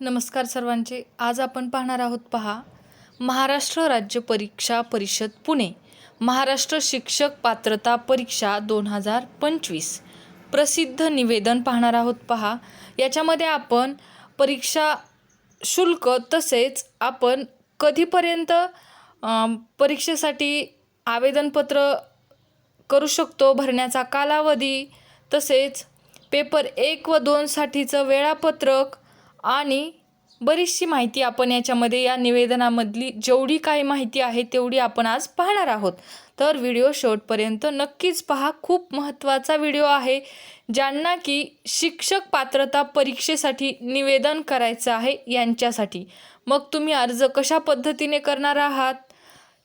नमस्कार सर्वांचे. आज आपण पाहणार आहोत पहा महाराष्ट्र राज्य परीक्षा परिषद पुणे महाराष्ट्र शिक्षक पात्रता परीक्षा दोन हजार पंचवीस. प्रसिद्ध निवेदन पाहणार आहोत पहा. याच्यामध्ये आपण परीक्षा शुल्क तसेच आपण कधीपर्यंत परीक्षेसाठी आवेदनपत्र करू शकतो भरण्याचा कालावधी तसेच पेपर एक व दोनसाठीचं वेळापत्रक आणि बरीचशी माहिती आपण याच्यामध्ये या निवेदनामधली जेवढी काही माहिती आहे तेवढी आपण आज पाहणार आहोत. तर व्हिडिओ शेवटपर्यंत नक्कीच पहा. खूप महत्त्वाचा व्हिडिओ आहे ज्यांना की शिक्षक पात्रता परीक्षेसाठी निवेदन करायचं आहे यांच्यासाठी. मग तुम्ही अर्ज कशा पद्धतीने करणार आहात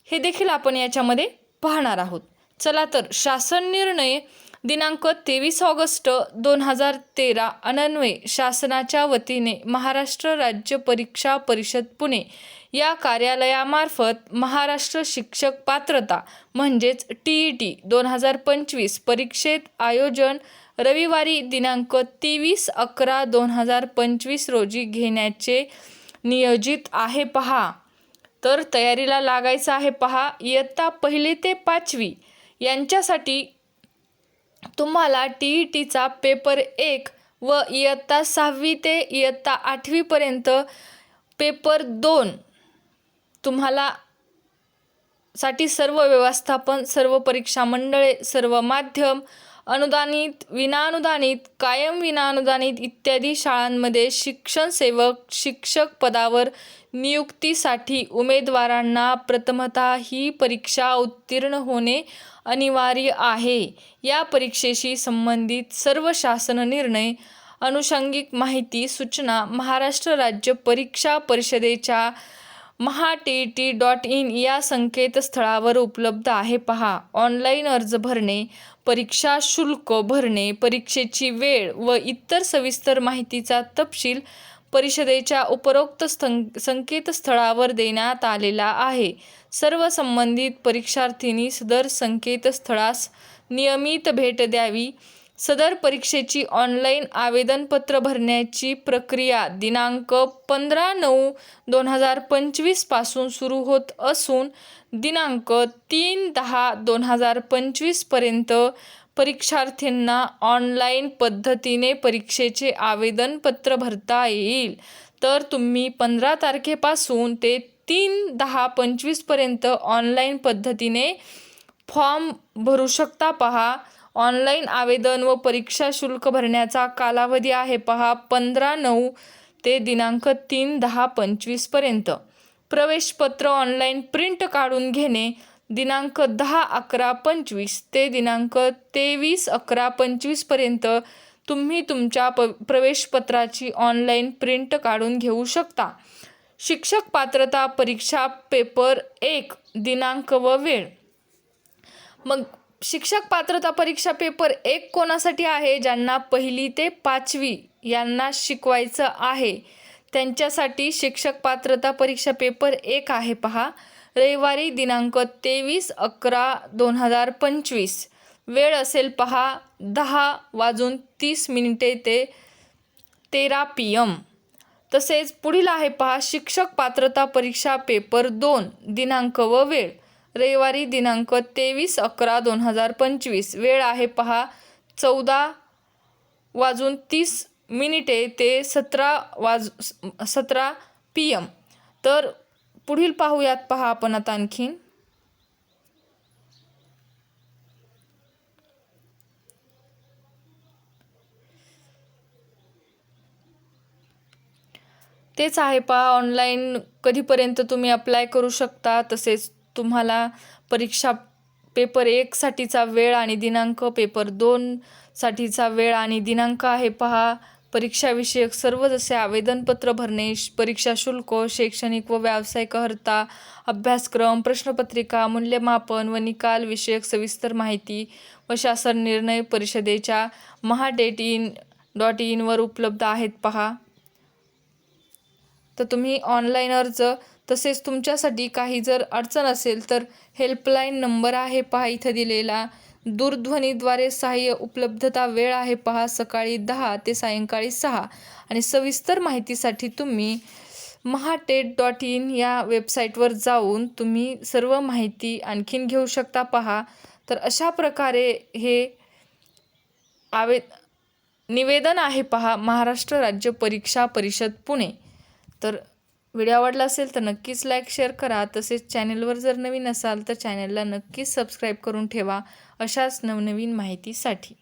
हे देखील आपण याच्यामध्ये पाहणार आहोत. चला तर शासन निर्णय दिनांक तेवीस ऑगस्ट दोन हजार तेरा अनन्वय शासनाच्या वतीने महाराष्ट्र राज्य परीक्षा परिषद पुणे या कार्यालयामार्फत महाराष्ट्र शिक्षक पात्रता म्हणजेच टी ई टी दोन हजार पंचवीस परीक्षेत आयोजन रविवारी दिनांक तेवीस अकरा दोन हजार पंचवीस रोजी घेण्याचे नियोजित आहे. पहा. तर तयारीला लागायचं आहे. पहा. इयत्ता पहिली ते पाचवी यांच्यासाठी तुम्हाला टी ई टीचा पेपर एक व इयत्ता सहावी ते इयत्ता आठवीपर्यंत पेपर दोन तुम्हाला साठी सर्व व्यवस्थापन सर्व परीक्षा मंडळे सर्व माध्यम अनुदानित विनाअनुदानित कायम विनाअनुदानित इत्यादी शाळांमध्ये शिक्षण सेवक शिक्षक पदावर नियुक्तीसाठी उमेदवारांना प्रथमतः ही परीक्षा उत्तीर्ण होणे अनिवार्य आहे. या परीक्षेशी संबंधित सर्व शासन निर्णय अनुषंगिक माहिती सूचना महाराष्ट्र राज्य परीक्षा परिषदेच्या Maha T T dot in या संकेतस्थळावर उपलब्ध आहे. पहा ऑनलाईन अर्ज भरणे परीक्षा शुल्क भरणे परीक्षेची वेळ व इतर सविस्तर माहितीचा तपशील परिषदेच्या उपरोक्त स्थं संकेतस्थळावर देण्यात आलेला आहे. सर्व संबंधित परीक्षार्थींनी सदर संकेतस्थळास नियमित भेट द्यावी. सदर परीक्षेची ऑनलाईन आवेदनपत्र भरण्याची प्रक्रिया दिनांक पंधरा नऊ दोन हजार पंचवीसपासून सुरू होत असून दिनांक तीन दहा दोन हजार पंचवीसपर्यंत परीक्षार्थींना ऑनलाईन पद्धतीने परीक्षेचे आवेदनपत्र भरता येईल. तर तुम्ही पंधरा तारखेपासून ते तीन दहा पंचवीसपर्यंत ऑनलाईन पद्धतीने फॉर्म भरू शकता पहा. ऑनलाईन आवेदन व परीक्षा शुल्क भरण्याचा कालावधी आहे. पहा पंधरा नऊ ते दिनांक तीन दहा पंचवीसपर्यंत प्रवेशपत्र ऑनलाईन प्रिंट काढून घेणे दिनांक दहा अकरा पंचवीस ते दिनांक तेवीस अकरा पंचवीसपर्यंत तुम्ही तुमच्या प प्रवेशपत्राची ऑनलाईन प्रिंट काढून घेऊ शकता. शिक्षक पात्रता परीक्षा पेपर एक दिनांक व वेळ. मग शिक्षक पात्रता परीक्षा पेपर एक कोणासाठी आहे? ज्यांना पहिली ते पाचवी यांना शिकवायचं आहे. त्यांच्यासाठी शिक्षक पात्रता परीक्षा पेपर एक आहे पहा. रविवारी दिनांक तेवीस अकरा दोन हजार पंचवीस. वेळ असेल पहा दहा वाजून तीस मिनिटे ते तेरा पी एम. तसेच पुढील आहे पहा शिक्षक पात्रता परीक्षा पेपर दोन दिनांक व वेळ. रविवारी दिनांक तेवीस अकरा दोन हजार पंचवीस. वेळ आहे पहा चौदा वाजून तीस मिनिटे ते सतरा वाज सतरा पी एम. तर पुढील पाहूयात पहा आपण आता आणखीन. तेच आहे पहा ऑनलाईन कधीपर्यंत तुम्ही अप्लाय करू शकता तसेच तुम्हाला परीक्षा पेपर एकसाठीचा वेळ आणि दिनांक पेपर दोनसाठीचा वेळ आणि दिनांक आहे. पहा परीक्षाविषयक सर्व जसे आवेदनपत्र भरणे परीक्षा शुल्क शैक्षणिक व व्यावसायिक अर्हता अभ्यासक्रम प्रश्नपत्रिका मूल्यमापन व निकाल विषयक सविस्तर माहिती व शासन निर्णय परिषदेच्या महाडेट इन डॉट इनवर उपलब्ध आहेत. पहा. तर तुम्ही ऑनलाईन अर्ज तसेच तुमच्यासाठी काही जर अडचण असेल तर हेल्पलाईन नंबर आहे पहा इथं दिलेला. दूरध्वनीद्वारे सहाय्य उपलब्धता वेळ आहे पहा सकाळी दहा ते सायंकाळी सहा. आणि सविस्तर माहितीसाठी तुम्ही महाटेट डॉट इन या वेबसाईटवर जाऊन तुम्ही सर्व माहिती आणखीन घेऊ शकता पहा. तर अशा प्रकारे हे आवे निवेदन आहे पहा महाराष्ट्र राज्य परीक्षा परिषद पुणे. तर व्हिडिओ आवडला असेल तर नक्कीच लाईक शेअर करा. तसेच चॅनेलवर जर नवीन असाल तर चॅनेलला नक्कीच सबस्क्राईब करून ठेवा अशाच नवनवीन माहितीसाठी.